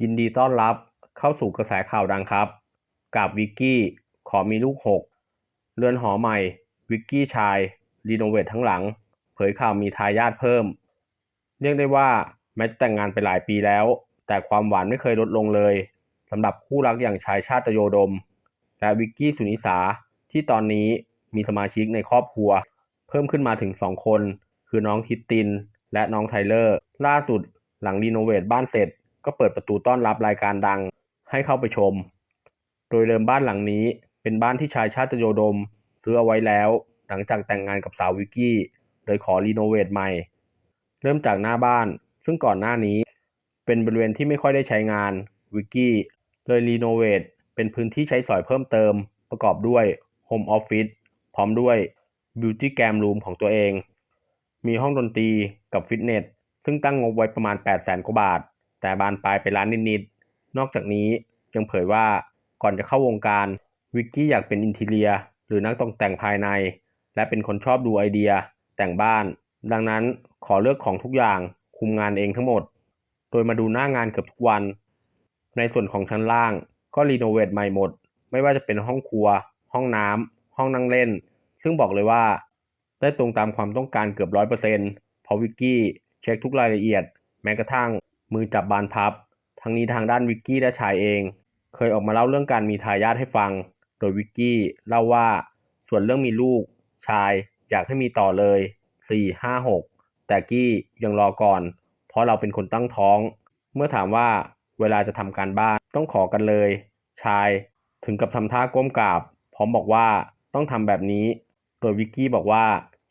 ยินดีต้อนรับเข้าสู่กระแสข่าวดังครับ กับวิกกี้ขอมีลูกหกเรือนหอใหม่ วิกกี้ชาย รีโนเวททั้งหลัง เผยข่าวมีทายาทเพิ่ม เรียกได้ว่าแม้จะแต่งงานไปหลายปีแล้ว แต่ความหวานไม่เคยลดลงเลยสำหรับคู่รักอย่างชายชาติโยดม และวิกกี้สุนิสาที่ตอนนี้มีสมาชิกในครอบครัว เพิ่มขึ้นมาถึง 2 คน คือน้องคิตติน และน้องไทเลอร์ ล่าสุดหลังรีโนเวทบ้านเสร็จ ก็เปิดประตูต้อนรับรายการดังให้เข้าไปชม โดยเดิมบ้านหลังนี้เป็นบ้านที่ชายชาติโยดม ซื้อเอาไว้แล้ว หลังจากแต่งงานกับสาววิกกี้ โดยขอรีโนเวทใหม่ เริ่มจากหน้าบ้าน ซึ่งก่อนหน้านี้ เป็นบริเวณที่ไม่ค่อยได้ใช้งานวิกกี้เลยรีโนเวทเป็นพื้นที่ใช้สอยเพิ่มเติม ประกอบด้วยโฮมออฟฟิศพร้อมด้วยบิวตี้แกรมรูมของตัวเอง มีห้องดนตรีกับฟิตเนสซึ่งตั้งงบไว้ประมาณ 8 0 0แสนกว่าบาท แต่บานปลายไปล้านนิดๆ นอกจากนี้ยังเผยว่าก่อนจะเข้าวงการวิกกี้อยากเป็นอินทีเลีย หรือนักตกแต่งภายใน และเป็นคนชอบดูไอเดีย แต่งบ้าน ดังนั้นขอเลือกของทุกอย่างคุมงานเองทั้งหมด โดยมาดูหน้างานเกือบทุกวัน ในส่วนของชั้นล่างก็รีโนเวทใหม่หมด ไม่ว่าจะเป็นห้องครัว ห้องน้ำห้องนั่งเล่น ซึ่งบอกเลยว่า ได้ตรงตามความต้องการเกือบร้อยเปอร์เซ็นต์เพราะวิกกี้เช็คทุกรายละเอียด แม้กระทั่ง มือจับบานพับ ทั้งนี้ทางด้านวิกกี้และชายเอง เคยออกมาเล่าเรื่องการมีทายาทให้ฟัง โดยวิกกี้เล่าว่า ส่วนเรื่องมีลูก ชายอยากให้มีต่อเลย 4 5 6 แต่กี้ยังรอก่อน เพราะเราเป็นคนตั้งท้อง เมื่อถามว่าเวลาจะทำการบ้านต้องขอกันเลย ชายถึงกับทำท่าก้มกราบ พร้อมบอกว่าต้องทำแบบนี้ โดยวิกกี้บอกว่า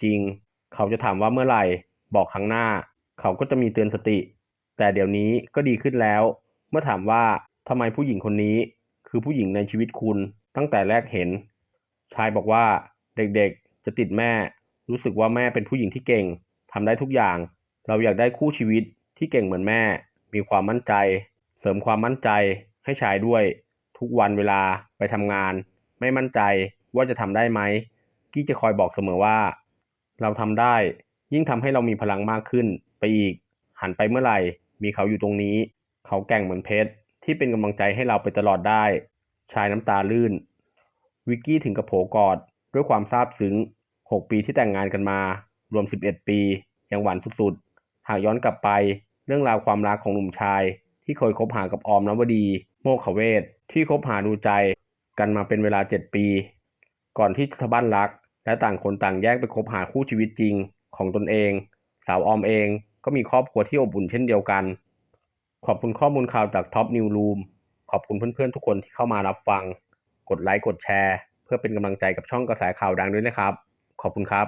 จริง เขาจะถามว่าเมื่อไหร่ บอกครั้งหน้า เขาก็จะมีเตือนสติ แต่เดี๋ยวนี้ก็ดีขึ้นแล้ว เมื่อถามว่าทำไมผู้หญิงคนนี้ คือผู้หญิงในชีวิตคุณตั้งแต่แรกเห็น ชายบอกว่าเด็กๆจะติดแม่ รู้สึกว่าแม่เป็นผู้หญิงที่เก่งทำได้ทุกอย่าง เราอยากได้คู่ชีวิตที่เก่งเหมือนแม่ มีความมั่นใจ เสริมความมั่นใจให้ชายด้วย ทุกวันเวลาไปทำงาน ไม่มั่นใจว่าจะทำได้ไหมกี้จะคอยบอกเสมอว่า เราทำได้ ยิ่งทำให้เรามีพลังมากขึ้นไปอีก หันไปเมื่อไหร่ มีเขาอยู่ตรงนี้ เขาแก่งเหมือนเพชรที่เป็นกำลังใจให้เราไปตลอดได้ ชายน้ำตาลื่น วิกกี้ถึงกับโผกอด ด้วยความซาบซึ้ง 6 ปีที่แต่งงานกันมา รวม 11 ปี ยังหวานสุดๆ หากย้อนกลับไป เรื่องราวความรักของหนุ่มชาย ที่เคยคบหากับออมนวดี โมกขเวทที่คบหาดูใจ กันมาเป็นเวลา 7 ปี ก่อนที่จะสะบั้นรัก และต่างคนต่างแยกไปคบหาคู่ชีวิตจริงของตนเอง สาวออมเอง ก็มีครอบครัวที่อบอุ่นเช่นเดียวกัน ขอบคุณข้อมูลข่าวจากท็อปนิวรูมขอบคุณเพื่อนๆทุกคนที่เข้ามารับฟัง กดไลค์กดแชร์ เพื่อเป็นกำลังใจกับช่องกระแสข่าวดังด้วยนะครับ ขอบคุณครับ